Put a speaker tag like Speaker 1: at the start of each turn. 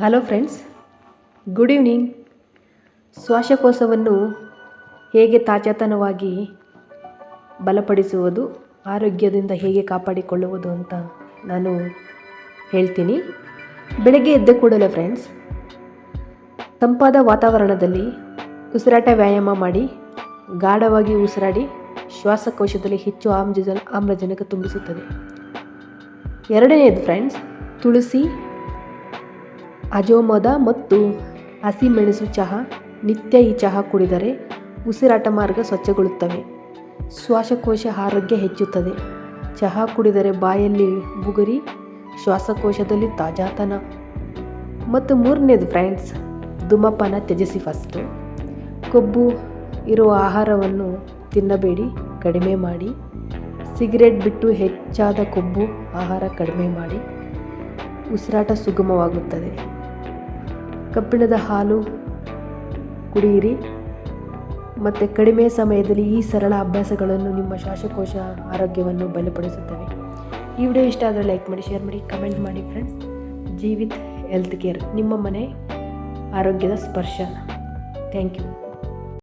Speaker 1: Hello friends good evening ಶ್ವಾಸಕೋಶವನ್ನು ಹೇಗೆ ತಾಜಾತನವಾಗಿ ಬಲಪಡಿಸುವುದು, ಆರೋಗ್ಯದಿಂದ ಹೇಗೆ ಕಾಪಾಡಿಕೊಳ್ಳುವುದು ಅಂತ ನಾನು ಹೇಳ್ತೀನಿ. ಬೆಳಗ್ಗೆ ಎದ್ದ ಕೂಡಲೇ ಫ್ರೆಂಡ್ಸ್ ತಂಪಾದ ವಾತಾವರಣದಲ್ಲಿ ಉಸಿರಾಟ ವ್ಯಾಯಾಮ ಮಾಡಿ, ಗಾಢವಾಗಿ ಉಸಿರಾಡಿ ಶ್ವಾಸಕೋಶದಲ್ಲಿ ಹೆಚ್ಚು ಆಮ್ಲಜನ, ಆಮ್ಲಜನಕ ತುಂಬಿಸುತ್ತದೆ. ಎರಡನೆಯದು ಫ್ರೆಂಡ್ಸ್ ತುಳಸಿ ಅಜೋಮದ ಮತ್ತು ಹಸಿಮೆಣಸು ಚಹಾ, ನಿತ್ಯ ಈ ಚಹಾ ಕುಡಿದರೆ ಉಸಿರಾಟ ಮಾರ್ಗ ಸ್ವಚ್ಛಗೊಳ್ಳುತ್ತವೆ. ಶ್ವಾಸಕೋಶ ಆರೋಗ್ಯ ಹೆಚ್ಚುತ್ತದೆ. ಚಹಾ ಕುಡಿದರೆ ಬಾಯಲ್ಲಿ ಬುಗುರಿ, ಶ್ವಾಸಕೋಶದಲ್ಲಿ ತಾಜಾತನ. ಮತ್ತು ಮೂರನೇದು ಫ್ರೆಂಡ್ಸ್, ಧೂಮಪಾನ ತ್ಯಜಿಸಿ ಫಸ್ಟು. ಕೊಬ್ಬು ಇರುವ ಆಹಾರವನ್ನು ತಿನ್ನಬೇಡಿ, ಕಡಿಮೆ ಮಾಡಿ. ಸಿಗರೇಟ್ ಬಿಟ್ಟು ಹೆಚ್ಚಾದ ಕೊಬ್ಬು ಆಹಾರ ಕಡಿಮೆ ಮಾಡಿ. ಉಸಿರಾಟ ಸುಗಮವಾಗುತ್ತದೆ. ಕಬ್ಬಿಣದ ಹಾಲು ಕುಡಿಯಿರಿ. ಮತ್ತು ಕಡಿಮೆ ಸಮಯದಲ್ಲಿ ಈ ಸರಳ ಅಭ್ಯಾಸಗಳನ್ನು ನಿಮ್ಮ ಶ್ವಾಸಕೋಶ ಆರೋಗ್ಯವನ್ನು ಬಲಪಡಿಸುತ್ತವೆ. ಈ ವಿಡಿಯೋ ಇಷ್ಟ ಆದರೆ ಲೈಕ್ ಮಾಡಿ ಶೇರ್ ಮಾಡಿ ಕಮೆಂಟ್ ಮಾಡಿ ಫ್ರೆಂಡ್ಸ್ ಜೀವಿತ್ ಹೆಲ್ತ್ ಕೇರ್ ನಿಮ್ಮ ಮನೆ ಆರೋಗ್ಯದ ಸ್ಪರ್ಶ. Thank you